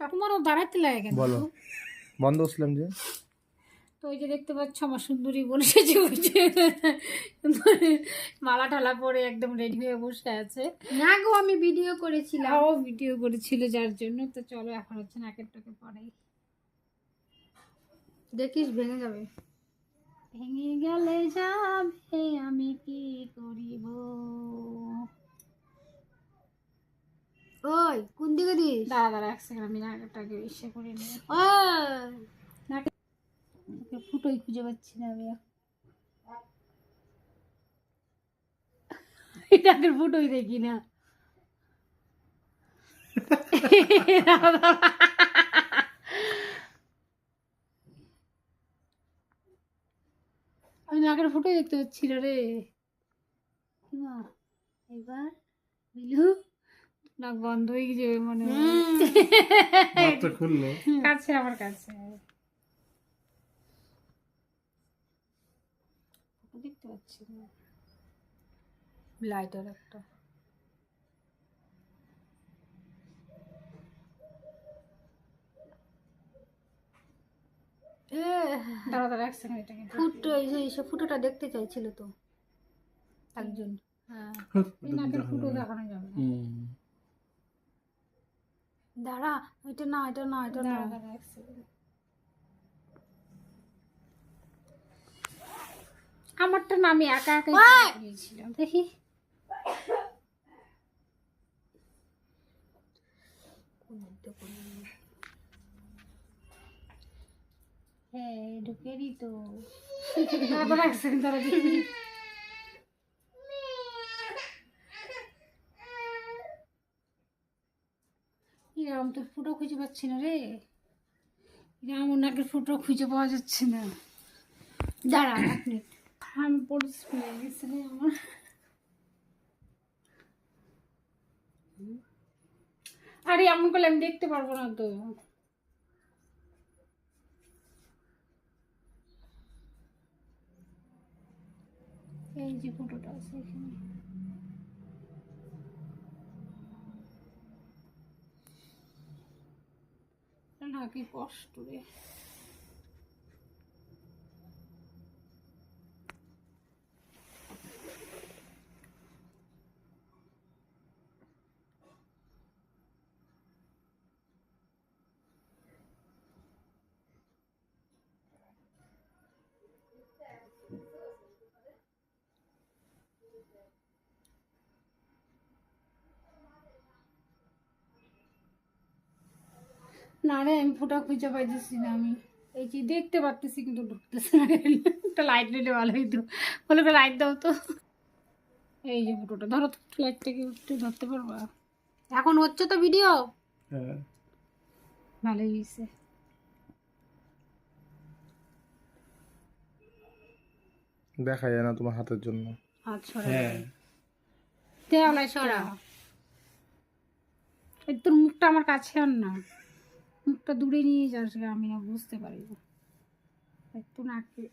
তোমারও দাঁড়াতে লাগে কেন বলো। বন্ধ করছিলাম যে। তো ওই যে দেখতে পাচ্ছ আমার সুন্দরী বসে যে মালা টালা পরে একদম রেডি হয়ে বসে আছে। না গো আমি ভিডিও করেছিলাম। ও ভিডিও করেছিল যার জন্য। তো চলো এখন হচ্ছে নাকের টাকে পড়াই। দেখিস ভেঙে যাবে। ভেঙে গেলে যাবে আমি কি করিব ওই কোন দিকে দিস দাঁড়া দাঁড়া এক সেকেন্ড আমি নাকেরটাকে ইসে করে নিই। ওই নাকে ফুটোই খুঁজে পাচ্ছি না আমি। নাকের ফুটোই দেখি না। আমি নাকের ফুটোই দেখতে পাচ্ছি না রে। এবার বিলু? নাক বন্ধ হয়ে যাবে মনে হয়। খুললো। কাছে আমার কাছে। দেখতে পাচ্ছি লাইটার একটা। দাঁড়া দাঁড়া এক সেকেন্ড এটাকে ফুটো এই যে ফুটোটা দেখতে চাইছিল তো। একজন। হ্যাঁ। ফুটো দেখানো যাবে না। দাঁড়া এটা না এটা না এটা না। আমারটা না আমি একা একাই দিয়েছিলাম দেখি। হ্যাঁ ঢুকেরই তো। দাঁড়া দাঁড়া এক এরকম তো ফুটো খুঁজে পাচ্ছি না রে। এরকম নাকের ফুটো খুঁজে পাওয়া যাচ্ছে না। দাঁড়া, এক মিনিট আমি হয়ে গেছে রে আমার। আরে, এমন করলে আমি দেখতে পারব না তো। এই যে ফটোটা আছে এখানে। না কি কষ্ট রে। না রে আমি ফোটা খুঁজে পাইতেছি না আমি। এই যে দেখতে পারতেছি কিন্তু ঢুকতেছে না। একটা লাইট নিলে ভালো হইতো। বলে একটা লাইট দাও তো। এই যে ফটোটা ধরো তো লাইটটাকে একটু ধরতে পারবা। এখন হচ্ছে তো ভিডিও হ্যাঁ। ভালোই হয়েছে দেখা যায় না তোমার হাতের জন্য। ছড়া হ্যাঁ। তোর মুখটা আমার কাছে আন না। মুখটা দূরে নিয়ে যাস গে, আমি না বুঝতে পারি না। একটু নাকে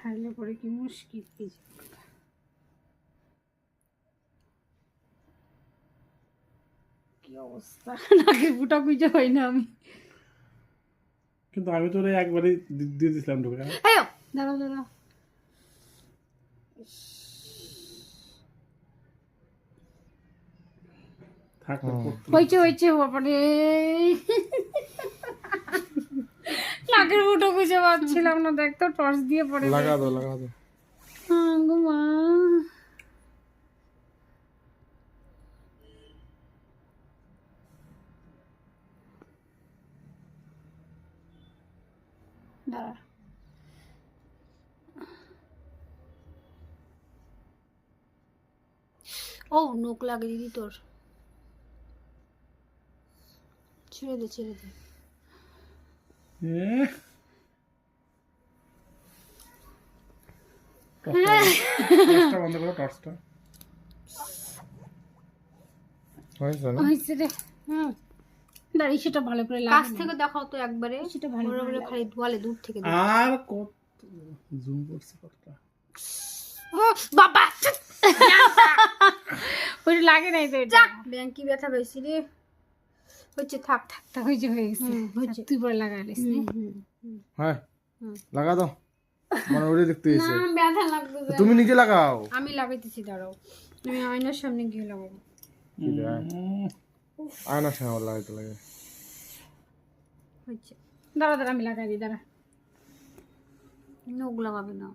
হারলে পরে কি মুশকিল কি কি অবস্থা? নাকে ফুটা খুঁজে হয় না আমি। কিন্তু আমি তো একবারই দিয়ে দিয়েছিলাম ঢুকে। আয়ো দাঁড়া দাঁড়া থাক না, হয়েছে হয়েছে বাবারে। নাকের ফুটো খুঁজে পাচ্ছিলাম না দেখ তো টর্চ দিয়ে পড়ে লাগা দাও লাগা দাও হ্যাঁ গো মা। দাঁড়া। ও নোক লাগে দিদি তোর। ছেড়ে দে ছেড়ে দে। বন্ধ করো টর্চটা। হয়েছে না? হয়েছে রে। দাঁড়ি সেটা ভালো করে কাছ লাগে থেকে দেখাও তো একবারে। সেটা ভালো করে খালি দূর থেকে আর কত জুম করছে কতটা? ও, বাবা! ওইটা লাগে নাই তো এটা। ব্যাংকি ব্যথা বেশি রে। হচ্ছে থাক থাক তা হয়েছে হয়ে গেছে। হয়েছে। তুই নি? হুম, হুম। হ্যাঁ লাগা দাও। মানে ওটাই দেখতে না এসে। ব্যথা লাগবে তুমি নিজে লাগাও। আমি লাগাইতেছি দাঁড়াও। আমি আয়নার সামনে গিয়ে লাগাবো। আয়নার সামনে লাগাইতে লাগে। হচ্ছে। দাঁড়া দাঁড়া আমি লাগাই দিই দাঁড়া। নখ লাগাবে না।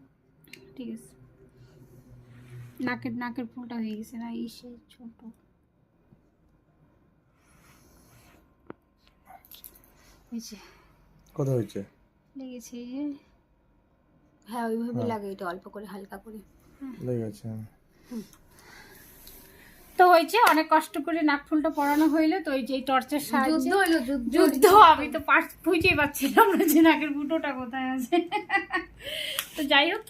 ঠিক আছে। নাকের নাকের ফুলটা হয়ে গেছে। না ইসে ছোট। কথা হয়েছে? লেগেছে। এই যে হ্যাঁ। ওইভাবে লাগে এটা অল্প করে হালকা করে। লেগেছে। তো হয়েছে অনেক কষ্ট করে নাক ফুলটা পরানো হইল তো এই যে টর্চের সাহায্যে। যুদ্ধ হলো যুদ্ধ আমি তো পার বুঝতেই পাচ্ছিলাম না যে নাকের ফুটোটা কোথায় আছে। তো যাই হোক